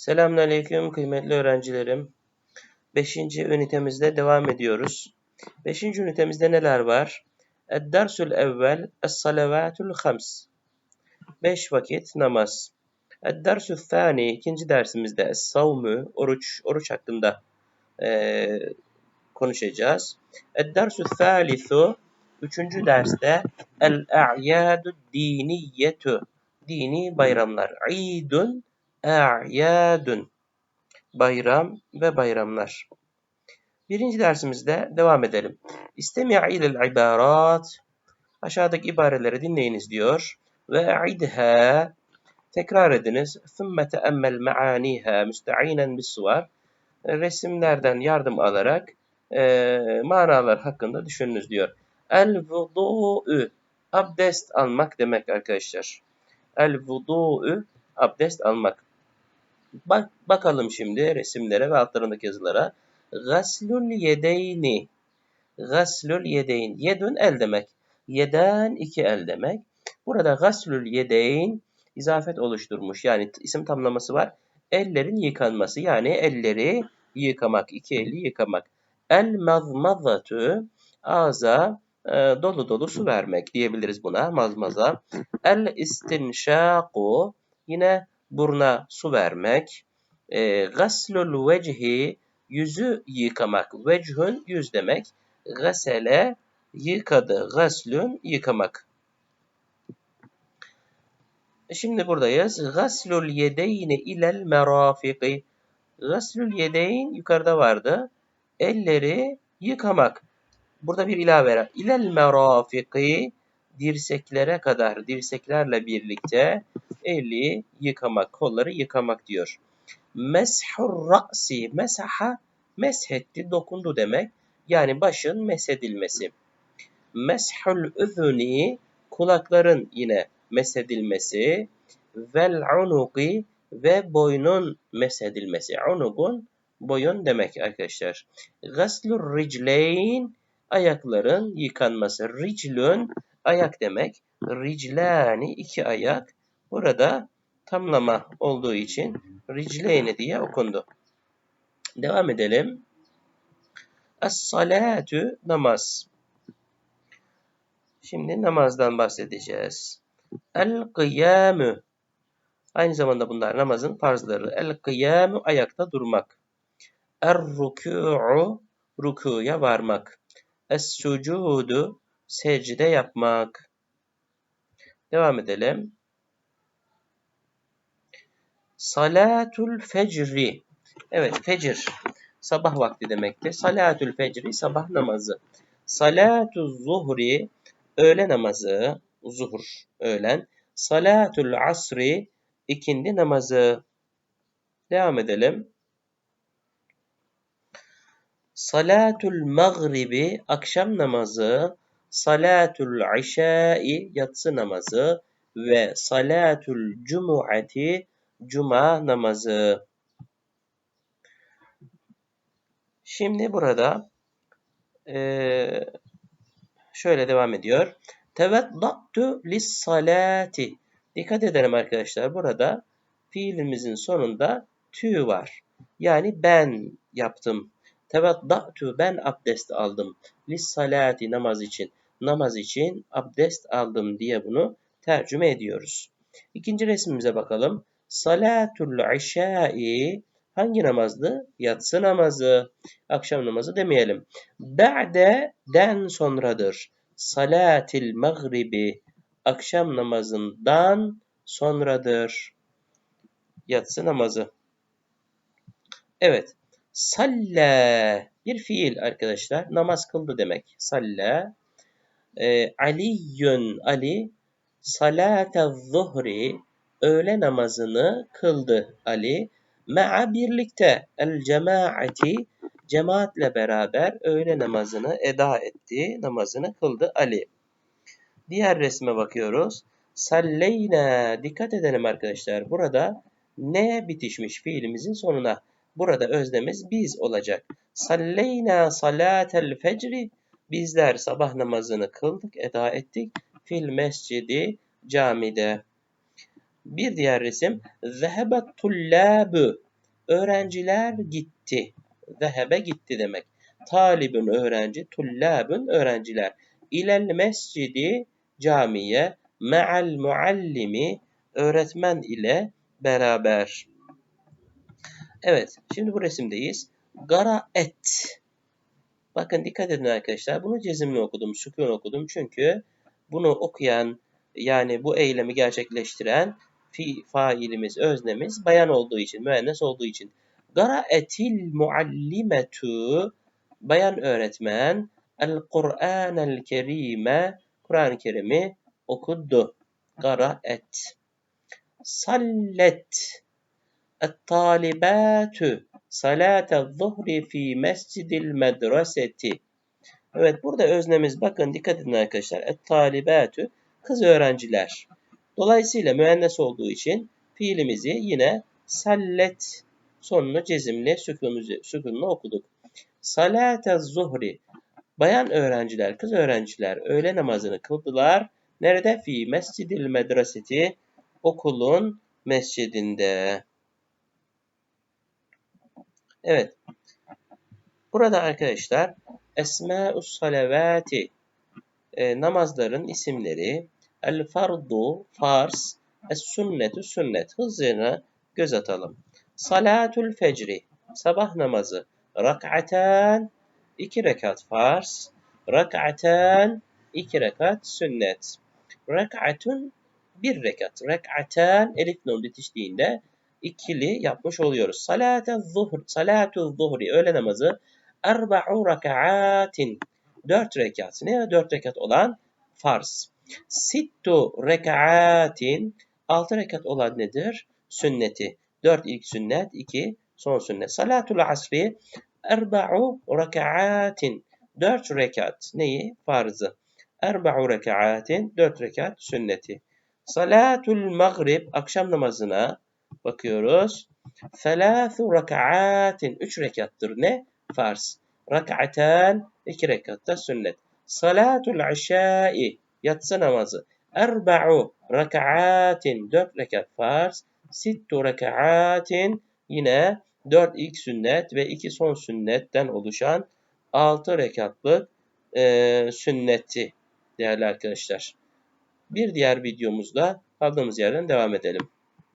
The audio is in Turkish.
Selamünaleyküm kıymetli öğrencilerim. Beşinci ünitemizde devam ediyoruz. Beşinci ünitemizde neler var? Ed-dersul evvel es-salavatul hams. Beş vakit namaz. Thani ikinci dersimizde es-savmu oruç oruç hakkında eee, konuşacağız. Thalithu üçüncü derste el-a'yadu diniyetu dini bayramlar. İdun a'yadun bayram ve bayramlar. Birinci dersimizde devam edelim. İstemi' ilel ibarat aşağıdaki ibareleri dinleyiniz diyor. Ve a'idha tekrar ediniz. Thumme teemmel ma'aniha müste'inen bis suvar resimlerden yardım alarak e, manalar hakkında düşününüz diyor. El vudu'u abdest almak demek arkadaşlar. El vudu'u abdest almak. Bak, bakalım şimdi resimlere ve altlarındaki yazılara. Gaslul yedeyni. Gaslul yedeyn. Yedün el demek. Yeden iki el demek. Burada gaslul yedeyn izafet oluşturmuş. Yani isim tamlaması var. Ellerin yıkanması. Yani elleri yıkamak. iki eli yıkamak. El mazmazatu ağza e, dolu dolu su vermek diyebiliriz buna mazmaza. El istinşaku yine buruna su vermek. E, gaslul vecihi yüzü yıkamak. Vechün yüz demek. Gasele yıkadı. Gaslün yıkamak. Şimdi buradayız. Gaslul yedeyni ilel merafiki. Gaslul yedeyn yukarıda vardı. Elleri yıkamak. Burada bir ilave var. İlel merafiki dirseklere kadar, dirseklerle birlikte eli yıkamak, kolları yıkamak diyor. Meshur ra'si, mesaha, meshetti, dokundu demek. Yani başın mesedilmesi. Meshul üzüni, kulakların yine mesedilmesi. Vel unuki ve boynun mesedilmesi. Unugun boyun demek arkadaşlar. Gaslur ricleyn, ayakların yıkanması. Riclün, ayak demek. Riclani, iki ayak. Burada tamlama olduğu için ricleyni diye okundu. Devam edelim. Es-salatu namaz. Şimdi namazdan bahsedeceğiz. El-kıyamu. Aynı zamanda bunlar namazın farzları. El-kıyamu ayakta durmak. Er-ruku'u rukuya varmak. Es-sucudu secde yapmak. Devam edelim. Salatul fecri. Evet fecir. Sabah vakti demektir. Salatul fecri sabah namazı. Salatul zuhri öğle namazı. Zuhur öğlen. Salatul asri ikindi namazı. Devam edelim. Salatul mağribi akşam namazı. Salatul işai yatsı namazı ve salatul cumuati cuma namazı. Şimdi burada eee, şöyle devam ediyor. Teveddatu lis salati. Dikkat edelim arkadaşlar. Burada fiilimizin sonunda tü var. Yani ben yaptım. Teveddatu ben abdest aldım. Lis salati namaz için. Namaz için abdest aldım diye bunu tercüme ediyoruz. İkinci resmimize bakalım. Salatul işai hangi namazdı? Yatsı namazı. Akşam namazı demeyelim. Ba'de den sonradır. Salatil mağribi akşam namazından sonradır. Yatsı namazı. Evet. Salla bir fiil arkadaşlar. Namaz kıldı demek. Salla. Ee, Aliyyun Ali salate zuhri öğle namazını kıldı Ali. Ma'a birlikte el cemaati cemaatle beraber öğle namazını eda etti. Namazını kıldı Ali. Diğer resme bakıyoruz. Salleyna. Dikkat edelim arkadaşlar. Burada ne bitişmiş fiilimizin sonuna. Burada özdemiz biz olacak. Salleyna salatel fecri. Bizler sabah namazını kıldık, eda ettik. Fil mescidi camide. Bir diğer resim. Zehebet tullâbü. Öğrenciler gitti. Zehebe gitti demek. Talibün öğrenci, tullabün öğrenciler. İlel mescidi camiye, me'al muallimi öğretmen ile beraber. Evet, şimdi bu resimdeyiz. Gara et. Bakın dikkat edin arkadaşlar. Bunu cezimli okudum, sükun okudum. Çünkü bunu okuyan, yani bu eylemi gerçekleştiren fi failimiz, öznemiz bayan olduğu için, müennes olduğu için. Garaetil muallimetu bayan öğretmen el Kur'anel kerime Kur'an-ı Kerim'i okudu. Garaet. Sallet. Et talibatu salate zuhri fi mescidil medreseti. Evet burada öznemiz bakın dikkat edin arkadaşlar. Et talibatu kız öğrenciler. Dolayısıyla müennes olduğu için fiilimizi yine sallet sonunu cezimli sükunlu okuduk. Salate zuhri bayan öğrenciler, kız öğrenciler öğle namazını kıldılar. Nerede? Fi mescidil medreseti okulun mescidinde. Evet. Burada arkadaşlar Esma-us salavati e, namazların isimleri El fardu farz Es sünnetu sünnet hızına göz atalım. Salatul fecri sabah namazı rak'atan iki rekat farz rak'atan iki rekat sünnet rak'atun bir rekat rak'atan elif nun bitiştiğinde ikili yapmış oluyoruz. Salatu zuhr, salatu zuhri öğle namazı erba'u rekaatin dört rekat. Ne dört rekat olan? Farz. Sittu rekaatin altı rekat olan nedir? Sünneti. Dört ilk sünnet, iki son sünnet. Salatul asri erba'u rekaatin dört rekat. Neyi? Farzı. Erba'u rekaatin dört rekat sünneti. Salatul maghrib akşam namazına bakıyoruz. Felâthu raka'atin. Üç rekattır. Ne? Farz. Rak'atan. iki rekatta sünnet. Salatul aşâi. Yatsı namazı. Erba'u raka'atin. Dört rekat farz. Sittu raka'atin. Yine dört ilk sünnet ve iki son sünnetten oluşan altı rekatlık e, sünneti değerli arkadaşlar. Bir diğer videomuzda kaldığımız yerden devam edelim.